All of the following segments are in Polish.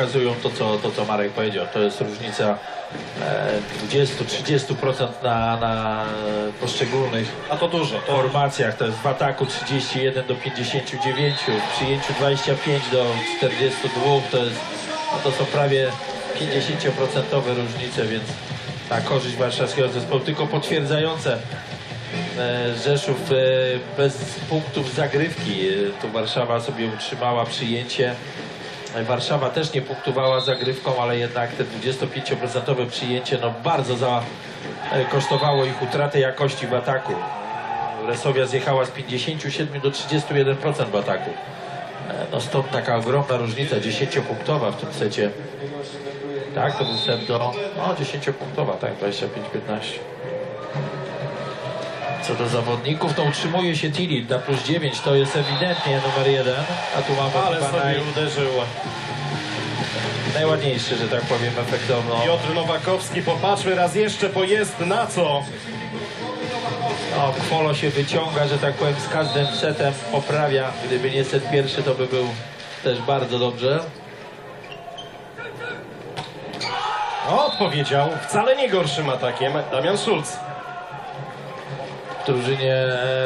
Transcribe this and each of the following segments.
pokazują to co, to, co Marek powiedział. To jest różnica e, 20-30% na, na e, poszczególnych A to dużo. To formacjach. To jest w ataku 31 do 59, w przyjęciu 25 do 42. To, jest, no to są prawie 50% różnice, więc ta korzyść warszawskiego zespołu tylko potwierdzające e, Rzeszów e, bez punktów zagrywki. E, Tu Warszawa sobie utrzymała przyjęcie. Warszawa też nie punktowała zagrywką, ale jednak te 25% przyjęcie no bardzo za, e, kosztowało ich utratę jakości w ataku. Resowia zjechała z 57 do 31% w ataku. E, No stąd taka ogromna różnica, 10-punktowa w tym secie. Tak, to był set do... O, 10-punktowa, tak, 25-15. Co do zawodników, to utrzymuje się Tilly na plus 9, to jest ewidentnie numer jeden. A tu mamy ale chyba sobie uderzył najładniejszy, że tak powiem, efektowno. Piotr Nowakowski. Popatrzmy raz jeszcze, bo jest na co. No, Kwolo się wyciąga, że tak powiem, z każdym setem poprawia. Gdyby nie set pierwszy, to by był też bardzo dobrze. Odpowiedział wcale nie gorszym atakiem Damian Schulz. W drużynie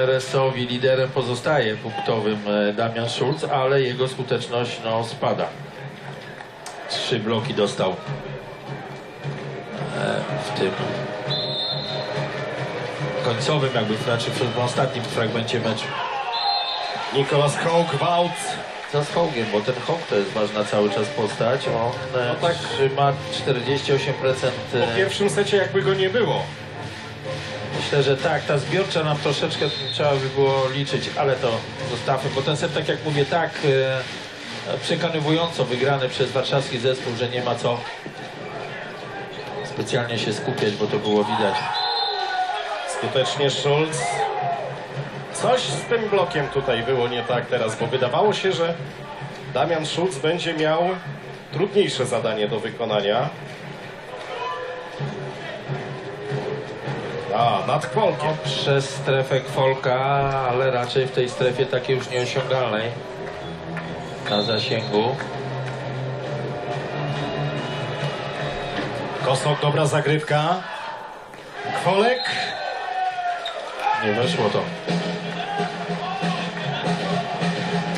Resowi liderem pozostaje punktowym e, Damian Schulz, ale jego skuteczność no, spada. Trzy bloki dostał e, w tym końcowym, jakby znaczy w ostatnim fragmencie meczu. Nikolas Hołk-Wout. Za Hołgiem, bo ten Hołk to jest ważna cały czas postać. On e, No tak. trzyma 48%. Po e, pierwszym secie jakby go nie było. Myślę, że tak, ta zbiorcza nam troszeczkę trzeba by było liczyć, ale to zostawmy, bo ten set, tak jak mówię, tak e, przekonywująco wygrany przez warszawski zespół, że nie ma co specjalnie się skupiać, bo to było widać. Skutecznie Schulz. Coś z tym blokiem tutaj było nie tak teraz, bo wydawało się, że Damian Schulz będzie miał trudniejsze zadanie do wykonania. A, nad kwolkiem. Przez strefę Kwolka, ale raczej w tej strefie takiej już nieosiągalnej na zasięgu. Kosok, dobra zagrywka. Kwolek. Nie weszło to.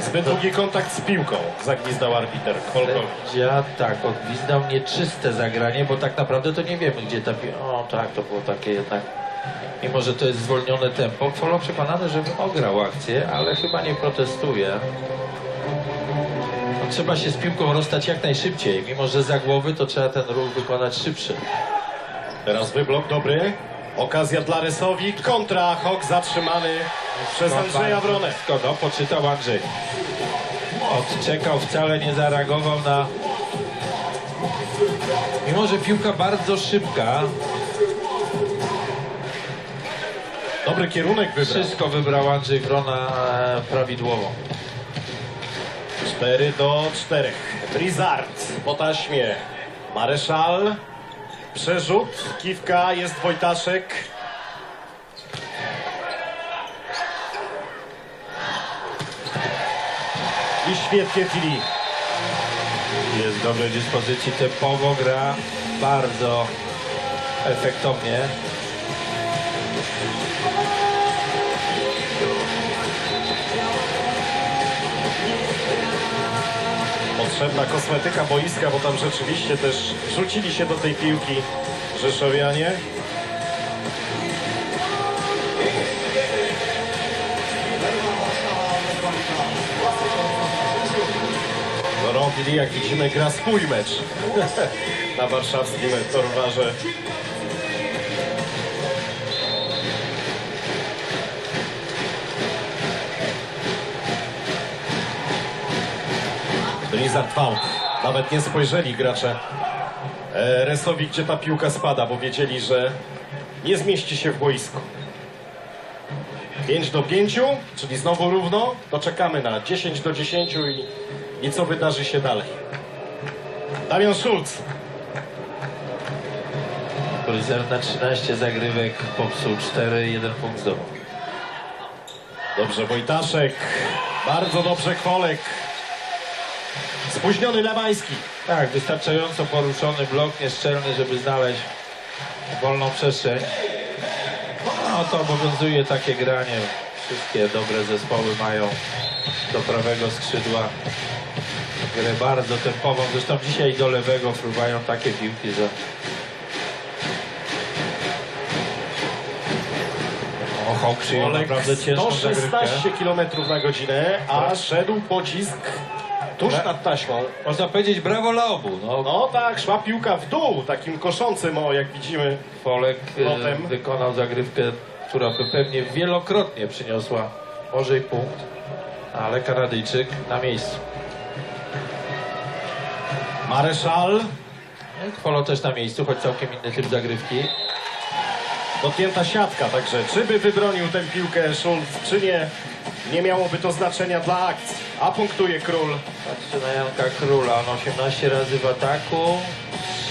Zbyt długi kontakt z piłką, zagwizdał arbiter Kwolkowi. Sędzia, tak, odgwizdał nieczyste zagranie, bo tak naprawdę to nie wiemy, gdzie ta piłka... O tak, to było takie jednak... Mimo, że to jest zwolnione tempo, Kwolo przekonany, że ograł akcję, ale chyba nie protestuje. No, trzeba się z piłką rozstać jak najszybciej. Mimo, że za głowy, to trzeba ten ruch wykonać szybszy. Teraz wyblok dobry. Okazja dla Resowi. Kontra. Hok zatrzymany przez Andrzeja Wronę. No, poczytał Andrzej. Odczekał, wcale nie zareagował na... Mimo, że piłka bardzo szybka, Dobry kierunek wybrał. Wszystko wybrał Andrzej Wrona e, prawidłowo. 4 do 4. Brizard po taśmie. Mareszal. Przerzut. Kiwka. Jest Wojtaszek. I świetnie Tili. Jest w dobrej dyspozycji, tempowo gra bardzo efektownie. Potrzebna kosmetyka boiska, bo tam rzeczywiście też rzucili się do tej piłki Rzeszowianie. Billy, jak widzimy, gra swój mecz na warszawskim torwarze. Blizzard Foul. Nawet nie spojrzeli gracze e, Resowi, gdzie ta piłka spada, bo wiedzieli, że nie zmieści się w boisku. 5 do 5, czyli znowu równo, to czekamy na 10 do 10 i, i co wydarzy się dalej. Damian Schulz. Bryzer na 13 zagrywek popsuł 4, 1 punkt zdobył. Dobrze Wojtaszek. Bardzo dobrze Kwolek. Spóźniony Lemański. Tak, wystarczająco poruszony blok nieszczelny, żeby znaleźć wolną przestrzeń. No to obowiązuje takie granie. Wszystkie dobre zespoły mają do prawego skrzydła grę bardzo tempową. Zresztą dzisiaj do lewego fruwają takie piłki, że o, Hawk przyjął naprawdę ciężką zagrywkę. 116 km na godzinę, a szedł pocisk tuż nad taśmą. Można powiedzieć brawo dla obu. No, No tak, szła piłka w dół, takim koszącym, o jak widzimy. Polek e, Lotem. wykonał zagrywkę, która by pewnie wielokrotnie przyniosła może i punkt, ale Kanadyjczyk na miejscu. Mareszal, Kwolo też na miejscu, choć całkiem inny typ zagrywki. dotknięta siatka, także czy by wybronił tę piłkę Schulz, czy nie, nie miałoby to znaczenia dla akcji. A punktuje król. Patrzcie na Janka Króla, on 18 razy w ataku,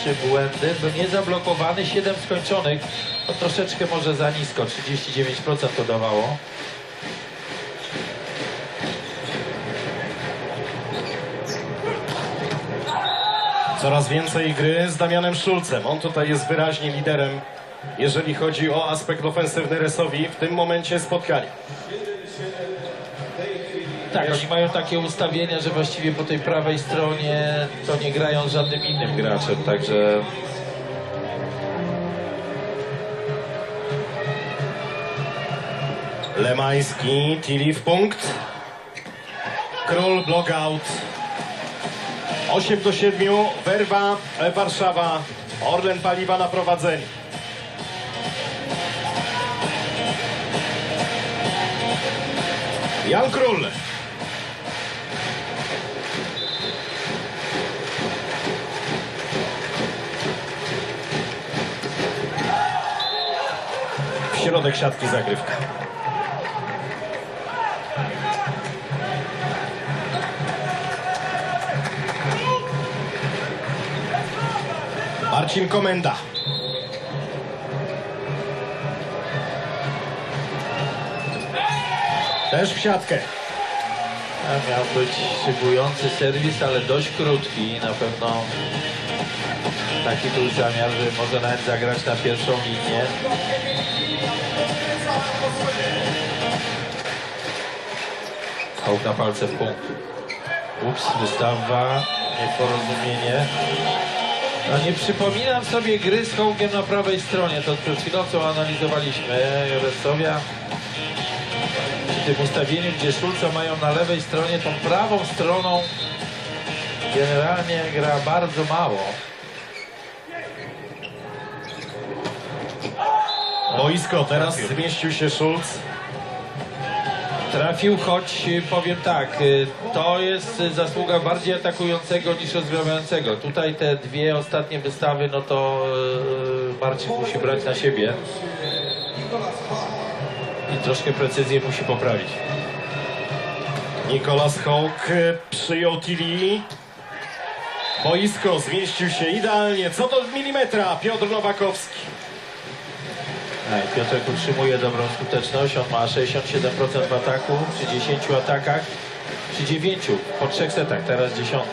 3 błędy, był nie zablokowany, 7 skończonych. To troszeczkę może za nisko, 39% to dawało. Coraz więcej gry z Damianem Szulcem. On tutaj jest wyraźnie liderem, jeżeli chodzi o aspekt ofensywny Resowi w tym momencie spotkania. Tak, oni mają takie ustawienia, że właściwie po tej prawej stronie to nie grają z żadnym innym graczem, także Lemański, Tilly w punkt. Król blokout. 8 do 7, Werwa, e, Warszawa, Orlen Paliwa na prowadzeniu. Jan Król. Środek siatki zagrywka. Marcin Komenda. Też w siatkę. miał być szybujący serwis, ale dość krótki. Na pewno taki był zamiar, że może nawet zagrać na pierwszą linię. Hołk na palce w punkt. Ups, wystawa, nieporozumienie. No nie przypominam sobie gry z Hołkiem na prawej stronie, to przed chwilą co analizowaliśmy. Resowia przy tym ustawieniu, gdzie Szulca mają na lewej stronie, tą prawą stroną generalnie gra bardzo mało. Boisko, teraz zmieścił się Schulz. Trafił, choć y, powiem tak, y, to jest zasługa bardziej atakującego niż rozgrywającego. Tutaj te dwie ostatnie wystawy, no to y, Marcin musi brać na siebie. I troszkę precyzję musi poprawić. Nikolas e, przyjął Tilly. Boisko zmieścił się idealnie, co do milimetra. Piotr Nowakowski. Piotrek utrzymuje dobrą skuteczność. On ma 67% w ataku przy 10 atakach. Przy 9 po trzech setach, teraz 10.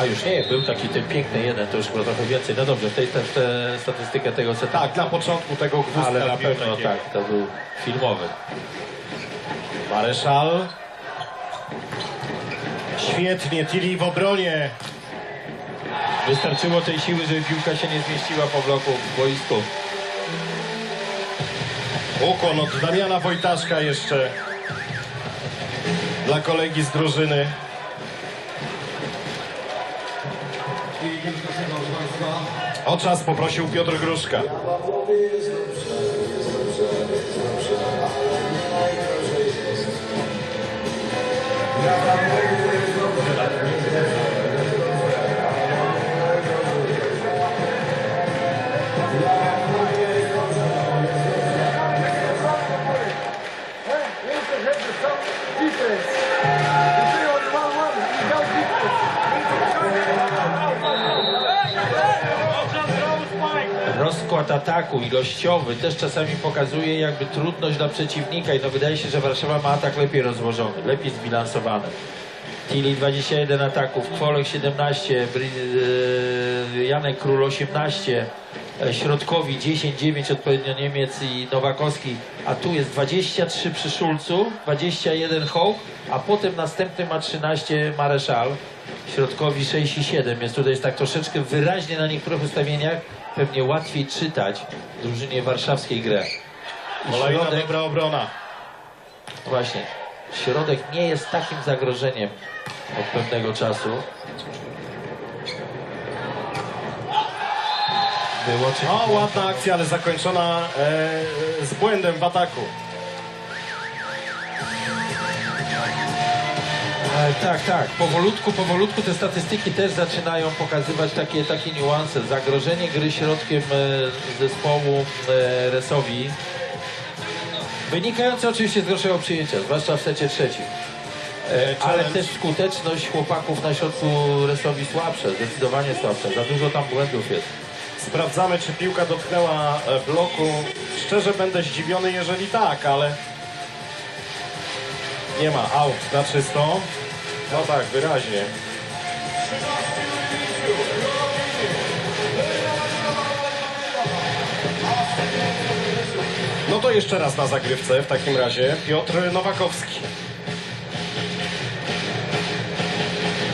A już nie, był taki ten piękny jeden, to już było trochę więcej. No dobrze, w tej, te, statystykę tego seta. Tak, na początku tego gwózdka. ale na pewno takiego. tak, to był filmowy. Mareszal. Świetnie, Tilly w obronie. Wystarczyło tej siły, żeby piłka się nie zmieściła po bloku w boisku. Ukłon od Damiana Wojtaszka jeszcze dla kolegi z drużyny. O czas poprosił Piotr Gruszka. Rozkład ataku ilościowy też czasami pokazuje jakby trudność dla przeciwnika i no wydaje się, że Warszawa ma atak lepiej rozłożony, lepiej zbilansowany. Tili 21 ataków, Kwolek 17, Bry- e, Janek Król 18, e, Środkowi 10, 9 odpowiednio Niemiec i Nowakowski, a tu jest 23 przy Szulcu, 21 Hołk, a potem następny ma 13 Mareszal, Środkowi 6 i 7, więc tutaj jest tak troszeczkę wyraźnie na niektórych ustawieniach pewnie łatwiej czytać w drużynie warszawskiej grę. I Kolejna środek- dobra obrona. Właśnie. Środek nie jest takim zagrożeniem od pewnego czasu. Było O, ładna akcja, ale zakończona e, z błędem w ataku. E, tak, tak. Powolutku, powolutku te statystyki też zaczynają pokazywać takie, takie niuanse. Zagrożenie gry środkiem e, zespołu e, Resowi. Wynikające oczywiście z gorszego przyjęcia, zwłaszcza w secie trzecim. E, Ale też skuteczność chłopaków na środku Resowi słabsze, zdecydowanie słabsze. Za dużo tam błędów jest. Sprawdzamy, czy piłka dotknęła e, bloku. Szczerze będę zdziwiony, jeżeli tak, ale nie ma. Out na czysto. No tak, wyraźnie. No to jeszcze raz na zagrywce w takim razie Piotr Nowakowski.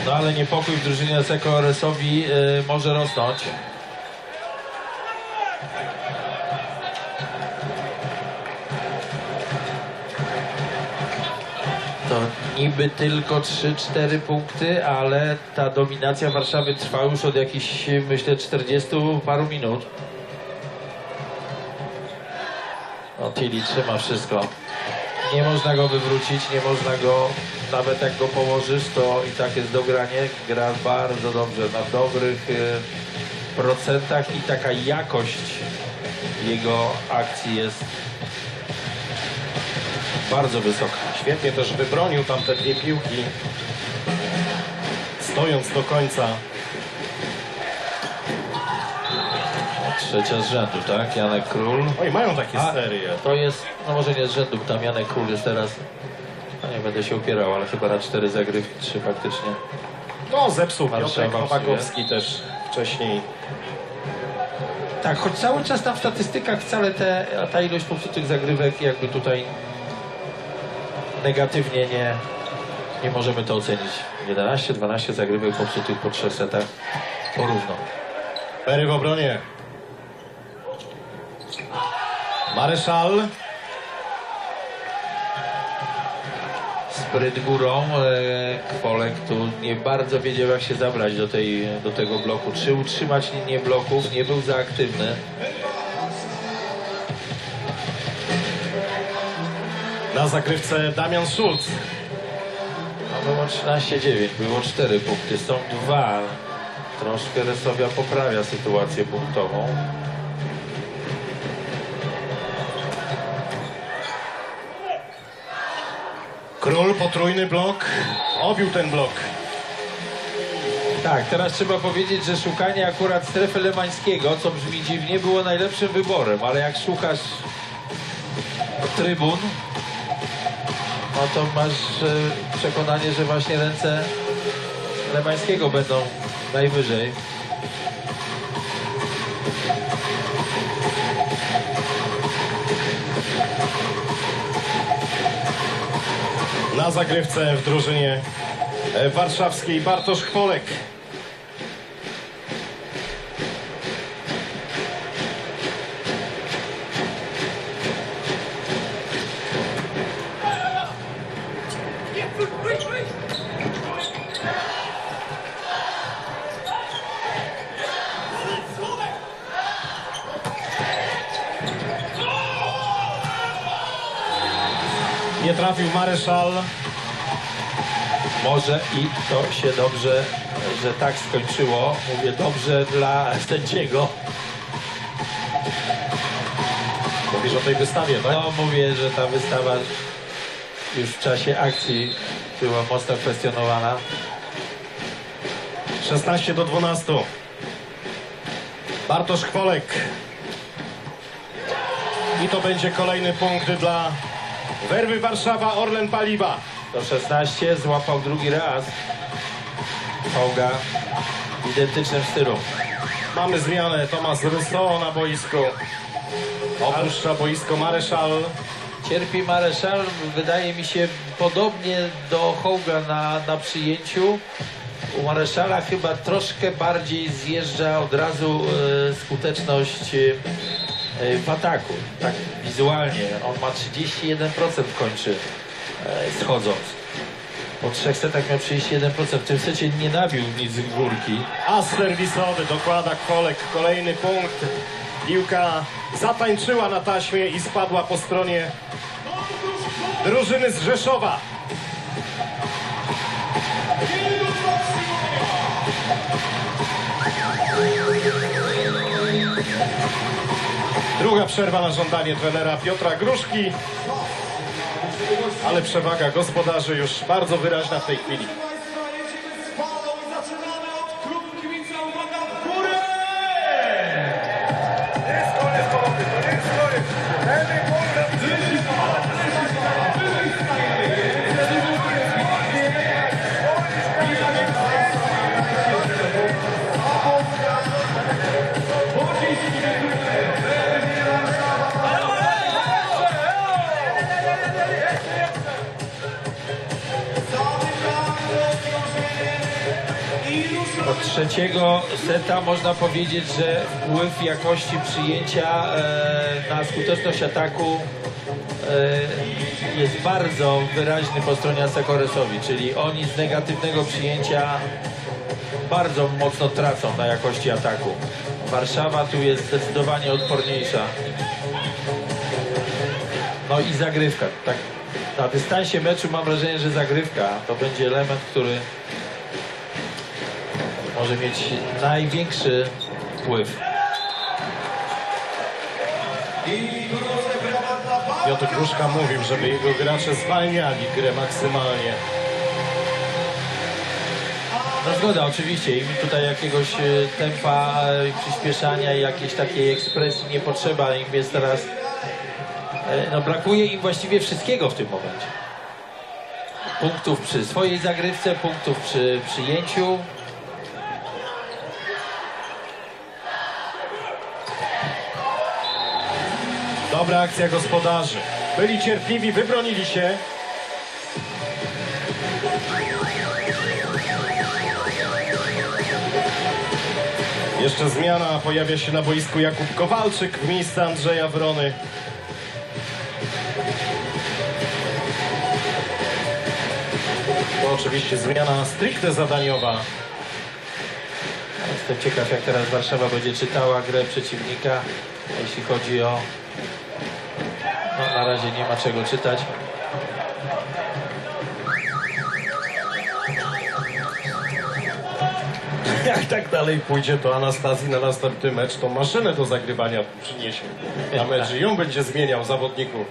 No ale niepokój w drużynie Seko Resowi y, może rosnąć. Niby tylko 3-4 punkty, ale ta dominacja Warszawy trwa już od jakichś, myślę, 40 paru minut. No Tilly trzyma wszystko. Nie można go wywrócić, nie można go, nawet jak go położysz, to i tak jest dogranie. Gra bardzo dobrze, na dobrych y, procentach i taka jakość jego akcji jest bardzo wysoka. Świetnie też wybronił tam te dwie piłki. Stojąc do końca. Trzecia z rzędu, tak? Janek Król. Oj, mają takie A, serie. To jest, no może nie z rzędu, tam Janek Król jest teraz. No nie będę się upierał, ale chyba na cztery zagrywki, trzy faktycznie. No, zepsuł Piotrek Nowakowski też wcześniej. Tak, choć cały czas tam w statystykach wcale te, ta ilość popsutych zagrywek jakby tutaj negatywnie nie, nie możemy to ocenić. 11-12 zagrywek popsutych po trzech setach porówno. Pery w obronie. Mareszal. Spryt górą, e, Kwolek tu nie bardzo wiedział jak się zabrać do, tej, do tego bloku. Czy utrzymać linię bloków, nie był za aktywny. Zagrywce Damian Schulz. Było 13-9, było 4 punkty, są dwa. Troszkę Resowia poprawia sytuację punktową. Król potrójny blok. Obił ten blok. Tak, teraz trzeba powiedzieć, że szukanie akurat strefy lemańskiego, co brzmi dziwnie, było najlepszym wyborem, ale jak szukasz trybun, no to masz e, przekonanie, że właśnie ręce lemańskiego będą najwyżej. Na zagrywce w drużynie e, warszawskiej Bartosz Chwolek. Trafił Mareszal. Może i to się dobrze, że tak skończyło. Mówię dobrze dla sędziego. Mówisz o tej wystawie, tak? No mówię, że ta wystawa już w czasie akcji była mocno kwestionowana. 16 do 12. Bartosz Kwolek. I to będzie kolejny punkt dla Werwy Warszawa Orlen Paliwa. do 16, złapał drugi raz. Hołga w stylu. Mamy zmianę. Tomas Rousseau na boisku. Opuszcza boisko Mareszal. Cierpi Mareszal, wydaje mi się, podobnie do Hołga na, na przyjęciu. U Mareszala chyba troszkę bardziej zjeżdża od razu e, skuteczność e, w ataku. Tak wizualnie. On ma 31% kończy e, schodząc. Po trzech setach miał 31%. W tym secie nie nabił nic z górki. As serwisowy dokłada Kolek kolejny punkt. Piłka zatańczyła na taśmie i spadła po stronie drużyny z Rzeszowa. Druga przerwa na żądanie trenera Piotra Gruszki. Ale przewaga gospodarzy już bardzo wyraźna w tej chwili. Trzeciego seta można powiedzieć, że wpływ jakości przyjęcia e, na skuteczność ataku e, jest bardzo wyraźny po stronie Asekoresowi, czyli oni z negatywnego przyjęcia bardzo mocno tracą na jakości ataku. Warszawa tu jest zdecydowanie odporniejsza. No i zagrywka. Tak, na dystansie meczu mam wrażenie, że zagrywka to będzie element, który może mieć największy wpływ. Piotr Gruszka mówił, żeby jego gracze zwalniali grę maksymalnie. No zgoda, oczywiście. Im tutaj jakiegoś e, tempa, e, przyspieszania i jakiejś takiej ekspresji nie potrzeba. Im jest teraz... e, No brakuje im właściwie wszystkiego w tym momencie. Punktów przy swojej zagrywce, punktów przy przyjęciu. Dobra akcja gospodarzy. Byli cierpliwi, wybronili się. Jeszcze zmiana, pojawia się na boisku Jakub Kowalczyk w miejsce Andrzeja Wrony. To oczywiście zmiana stricte zadaniowa. Jestem ciekaw, jak teraz Warszawa będzie czytała grę przeciwnika, jeśli chodzi o... No, na razie nie ma czego czytać. Jak tak dalej pójdzie, to Anastazji na następny mecz tą maszynę do zagrywania przyniesie. Na mecz i ją będzie zmieniał zawodników.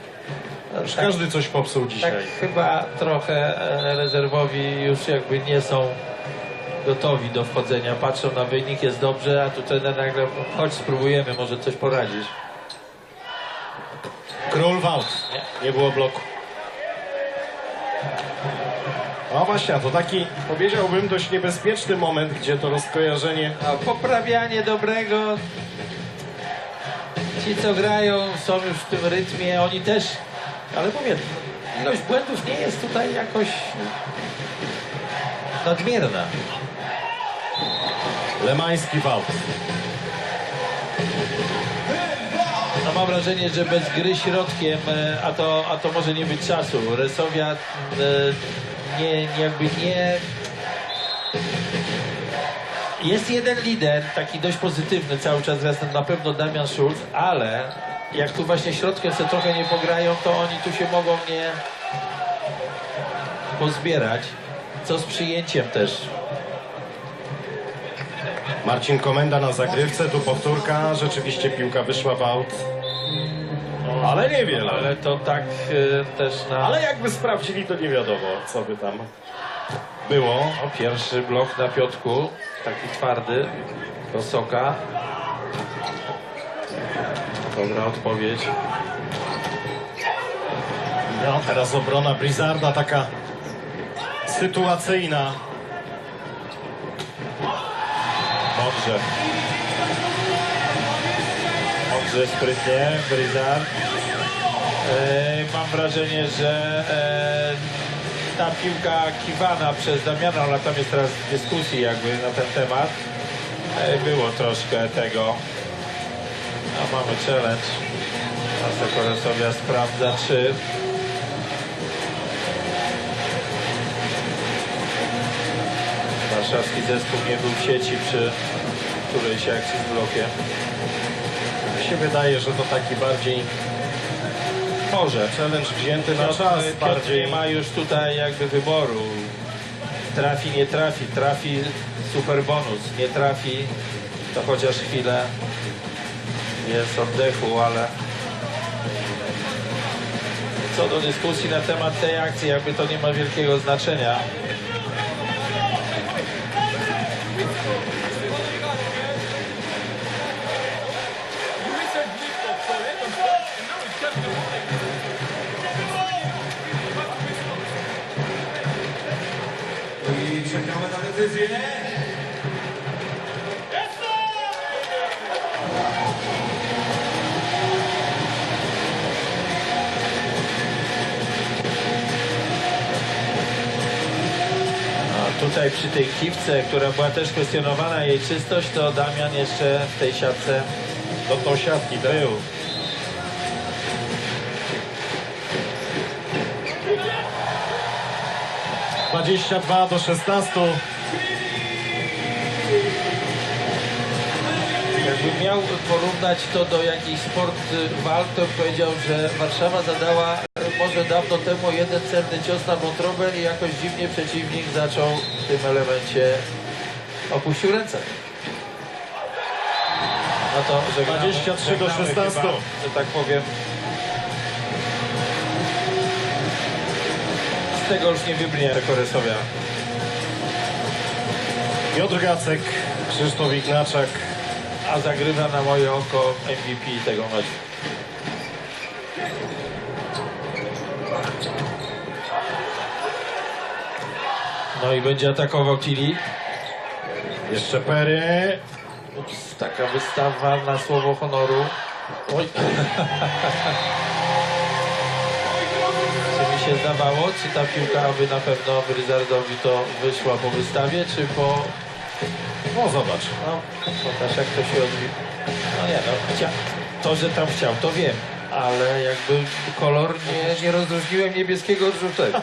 Już każdy coś popsuł Tak dzisiaj. chyba trochę e, rezerwowi już jakby nie są gotowi do wchodzenia. Patrzą na wynik, jest dobrze, a tu trener nagle, chodź spróbujemy, może coś poradzisz. Król Wałt. Nie było bloku. No właśnie, a to taki, powiedziałbym, dość niebezpieczny moment, gdzie to rozkojarzenie No, poprawianie dobrego. Ci, co grają, są już w tym rytmie, oni też, ale mówię, ilość błędów nie jest tutaj jakoś nadmierna. lemański Wałt. Mam wrażenie, że bez gry środkiem, e, a to, a to może nie być czasu. Resowia nie, nie, jakby nie... Jest jeden lider, taki dość pozytywny cały czas, na pewno Damian Schulz, ale jak tu właśnie środkiem sobie trochę nie pograją, to oni tu się mogą nie pozbierać. Co z przyjęciem też. Marcin Komenda na zagrywce, tu powtórka, rzeczywiście piłka wyszła w aut. Ale niewiele. Ale to tak e, też na... Ale jakby sprawdzili, to nie wiadomo, co by tam było. O, pierwszy blok na Piotku, taki twardy, do Soka. Dobra odpowiedź. No, teraz obrona Blizzarda taka sytuacyjna. Mądrze. Mądrze, sprytnie, Bryzar. E, mam wrażenie, że e, ta piłka kiwana przez Damiana, ona tam jest teraz dyskusji jakby na ten temat. E, było troszkę tego. A mamy challenge. Asa Koresowia sprawdza, czy warszawski zespół nie był w sieci przy którejś akcji z blokiem. Się wydaje, że to taki bardziej Może. challenge wzięty na Piotr, czas, bardziej nie ma już tutaj jakby wyboru. Trafi, nie trafi, trafi super bonus, nie trafi to chociaż chwilę jest oddechu, ale co do dyskusji na temat tej akcji, jakby to nie ma wielkiego znaczenia. Tutaj przy tej kiwce, która była też kwestionowana jej czystość, to Damian jeszcze w tej siatce do tą siatki. tak? był. Dwadzieścia dwa do 16. Jakbym miał porównać to do jakichś sport y, walk, to bym powiedział, że Warszawa zadała może dawno temu jeden cenny cios na wątrobę i jakoś dziwnie przeciwnik zaczął w tym elemencie opuścił ręce. No to żegnamy, 23 do żegnamy 16. Chyba, że tak powiem. Z tego już nie wybrnie Korysowia. Piotr Gacek, Krzysztof Ignaczak. A zagrywa na moje oko MVP tego meczu. No i będzie atakował Tilly. Jeszcze Pery. Ups, taka wystawa na słowo honoru. Oj. czy mi się zdawało, czy ta piłka aby na pewno Ryzardowi to wyszła po wystawie, czy po No zobacz. No, pokaż jak to się odbiło. No nie no, chcia... to, że tam chciał, to wiem, ale jakby kolor nie, nie rozróżniłem niebieskiego od żółtego.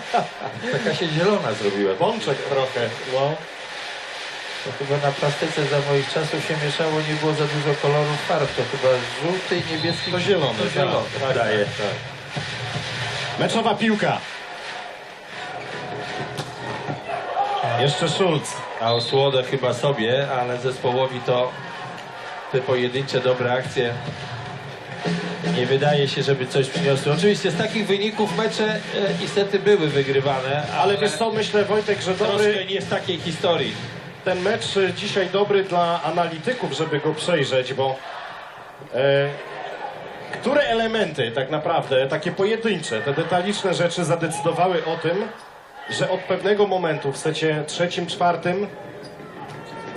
Taka się zielona zrobiła. Bączek trochę. No. To chyba na plastyce za moich czasów się mieszało, nie było za dużo kolorów farb. To chyba żółty i niebieski. To zielony. To zielony, tak, wydaje. tak, tak. Meczowa piłka. Jeszcze Schulz. A osłodę chyba sobie, ale zespołowi to te pojedyncze dobre akcje nie wydaje się, żeby coś przyniosły. Oczywiście z takich wyników mecze e, i sety były wygrywane, Ale wiesz co, myślę Wojtek, że troszkę dobry nie w takiej historii. ten mecz y, dzisiaj dobry dla analityków, żeby go przejrzeć, bo e, które elementy tak naprawdę, takie pojedyncze, te detaliczne rzeczy zadecydowały o tym, że od pewnego momentu w secie trzecim, czwartym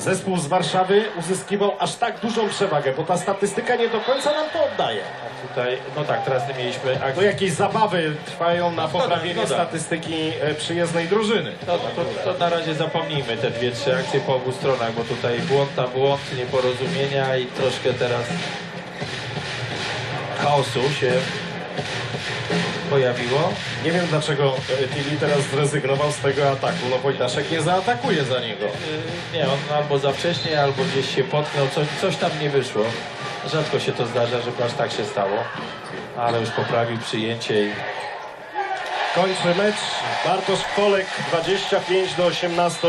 zespół z Warszawy uzyskiwał aż tak dużą przewagę, bo ta statystyka nie do końca nam to oddaje. A tutaj, no tak, teraz nie mieliśmy To akcji. jakieś zabawy trwają na Zgoda, poprawienie zgoda. statystyki e, przyjezdnej drużyny. To, to, to na razie zapomnijmy te dwie, trzy akcje po obu stronach, bo tutaj błąd na błąd, nieporozumienia i troszkę teraz chaosu się pojawiło. Nie wiem dlaczego e, Tilly teraz zrezygnował z tego ataku. No Wojtaszek nie zaatakuje za niego. Yy, Nie, on albo za wcześnie, albo gdzieś się potknął, coś, coś tam nie wyszło. Rzadko się to zdarza, żeby aż tak się stało. Ale już poprawił przyjęcie i Kończy mecz. Bartosz Kolek 25 do 18.